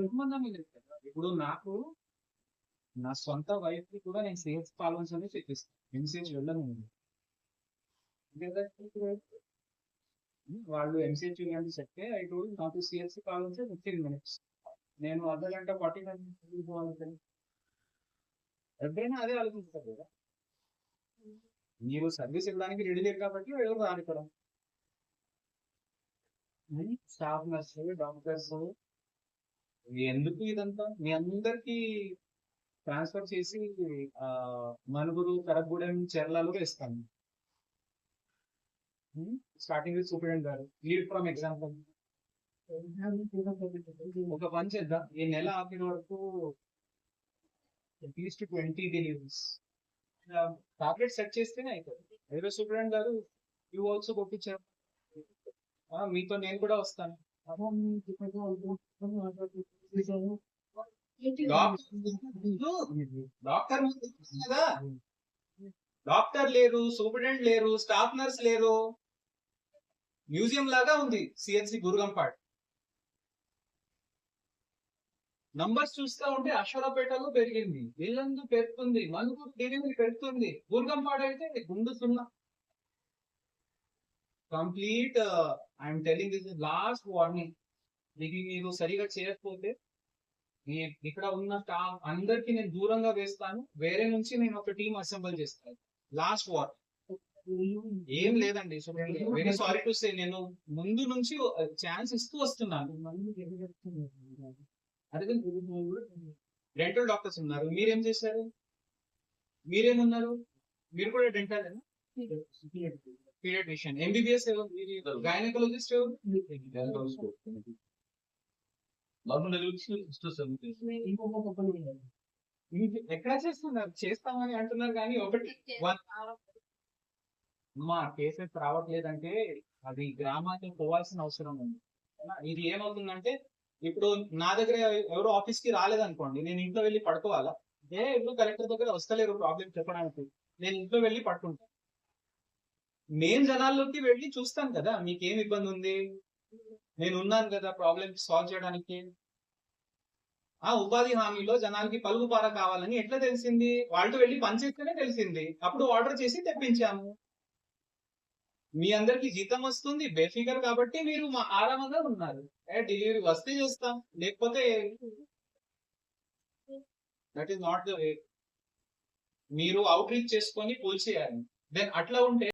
సంబంధం లేదు కదా. ఇప్పుడు నాకు నా సొంత వైఫ్కి కూడా నేను సేల్స్ పాలన్స్ అనేది చెప్పిస్తాను. ఎంసీహెచ్ వెళ్ళను వాళ్ళు ఎంసీహెచ్ అని చెప్తే ఐ టోల్ నాకు సిఎస్సి కావాలంటే ఫిఫ్టీన్ మినిట్స్ నేను అర్ధ గంట ఫార్టీ ఫైవ్ మినిట్స్ ఎవరైనా అదే ఆలోచిస్తారు కదా. మీరు సర్వీస్ ఇవ్వడానికి రెడీ లేరు కాబట్టి ఎవరు రాని ఇక్కడ స్టాఫ్ నర్స్ డాక్టర్స్ ఎందుకు ఇదంతా? మీ అందరికి ట్రాన్స్ఫర్ చేసి మనుగురు కరగూడెం చెర్లలో ఇస్తాను. Starting superintendent garu. Lead from example ఒక పని చేద్దాం. ఈ నెల ఆఖరి వరకు at least twenty deliveries target set చేస్తేనే అవుతుంది railway superintendent garu you also పంపించారు మీతో నేను కూడా వస్తాను. డాక్టర్ కదా డాక్టర్ లేరు సూపరింటెండెంట్ లేరు స్టాఫ్ నర్స్ లేరు. మ్యూజియం లాగా ఉంది సిఎన్సి గురుగంపాడు. నంబర్స్ చూస్తా ఉంటే అశ్వరపేటలో పెరిగింది. వీళ్ళందు పెరుగుతుంది. మనుగురు డెలివరీ పెరుగుతుంది. గురుగంపాడ్ అయితే గుండు సున్నా. Complete I'm telling this last warning మీకు మీరు సరిగా చేయకపోతే మీ ఇక్కడ ఉన్న స్టాఫ్ అందరికి నేను దూరంగా వేస్తాను. వేరే నుంచి నేను ఒక టీం అసెంబుల్ చేస్తాను. లాస్ట్ వార్ ఏం లేదండి. వెరీ సారీ టు సే నేను ముందు నుంచి uh, ఛాన్స్ ఇస్తూ వస్తున్నాను. అదే డెంటల్ డాక్టర్స్ ఉన్నారు. మీరేం చేశారు? మీరేమున్నారు మీరు కూడా డెంటల్ పీడియాట్రిషియన్ ఎంబీబీఎస్ గైనకాలజిస్ట్ ఎక్కడ చేస్తున్నారు? చేస్తామని అంటున్నారు కానీ ఒకటి మా కేసెస్ రావట్లేదంటే అది గ్రామానికి పోవాల్సిన అవసరం ఉంది. ఇది ఏమవుతుందంటే ఇప్పుడు నా దగ్గర ఎవరు ఆఫీస్కి రాలేదనుకోండి నేను ఇంట్లో వెళ్ళి పడుకోవాలా? ఏ ఇల్లు కలెక్టర్ దగ్గర వస్తలేరు ప్రాబ్లం చెప్పడానికి. నేను ఇంట్లో వెళ్ళి పట్టుకుంటాను మెయిన్ జనాల్లోకి వెళ్ళి చూస్తాను కదా మీకేం ఇబ్బంది ఉంది? నేను ఉన్నాను కదా ప్రాబ్లం సాల్వ్ చేయడానికి. ఆ ఉపాధి హామీలో జనాలకి పలుగుపార కావాలని ఎట్లా తెలిసింది? వాళ్ళతో వెళ్ళి పనిచేస్తేనే తెలిసింది. అప్పుడు ఆర్డర్ చేసి తెప్పించాము. మీ అందరికి జీతం వస్తుంది బేఫికర్ కాబట్టి మీరు మా ఆరామంగా ఉన్నారు. ఏ డెలివరీ వస్తే చేస్తాం లేకపోతే that is not the way మీరు అవుట్ రీచ్ చేసుకొని పోల్చేయాలి దెన్ అట్లా ఉంటే